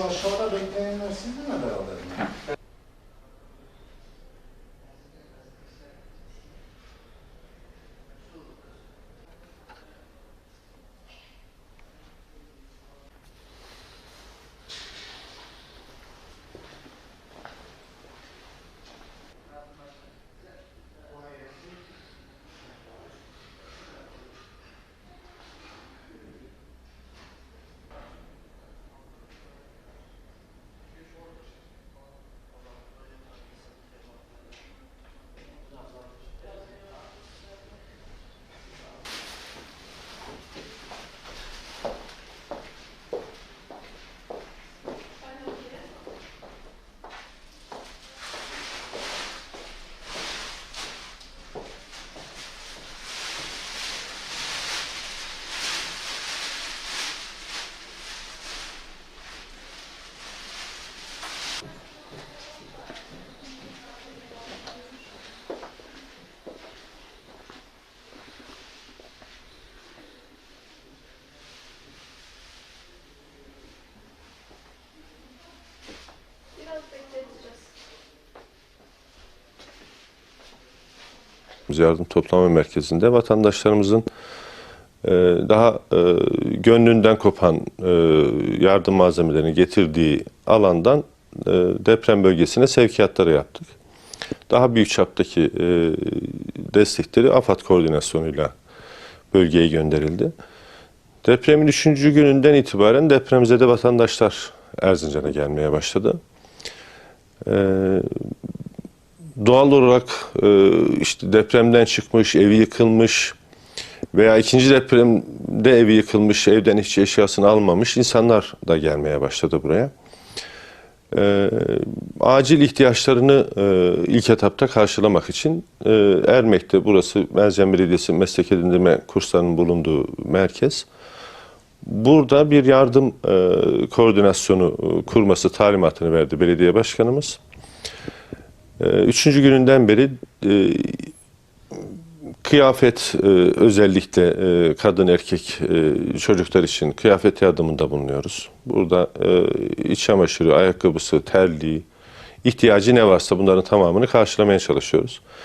Só chora bem quem yardım toplama merkezinde vatandaşlarımızın e, daha e, gönlünden kopan e, yardım malzemelerini getirdiği alandan deprem bölgesine sevkiyatları yaptık. Daha büyük çaptaki destekleri AFAD koordinasyonuyla bölgeye gönderildi. Depremin üçüncü gününden itibaren depremzede vatandaşlar Erzincan'a gelmeye başladı. Doğal olarak e, işte depremden çıkmış, evi yıkılmış veya ikinci depremde evi yıkılmış, evden hiç eşyasını almamış insanlar da gelmeye başladı buraya. E, acil ihtiyaçlarını e, ilk etapta karşılamak için e, Ermek'te burası Merzem Belediyesi meslek edindirme kurslarının bulunduğu merkez. Burada bir yardım e, koordinasyonu e, kurması talimatını verdi belediye başkanımız. Ee, Üçüncü gününden beri e, kıyafet e, özellikle e, kadın erkek e, çocuklar için kıyafet yardımında bulunuyoruz. Burada e, iç çamaşırı, ayakkabısı, terliği, ihtiyacı ne varsa bunların tamamını karşılamaya çalışıyoruz.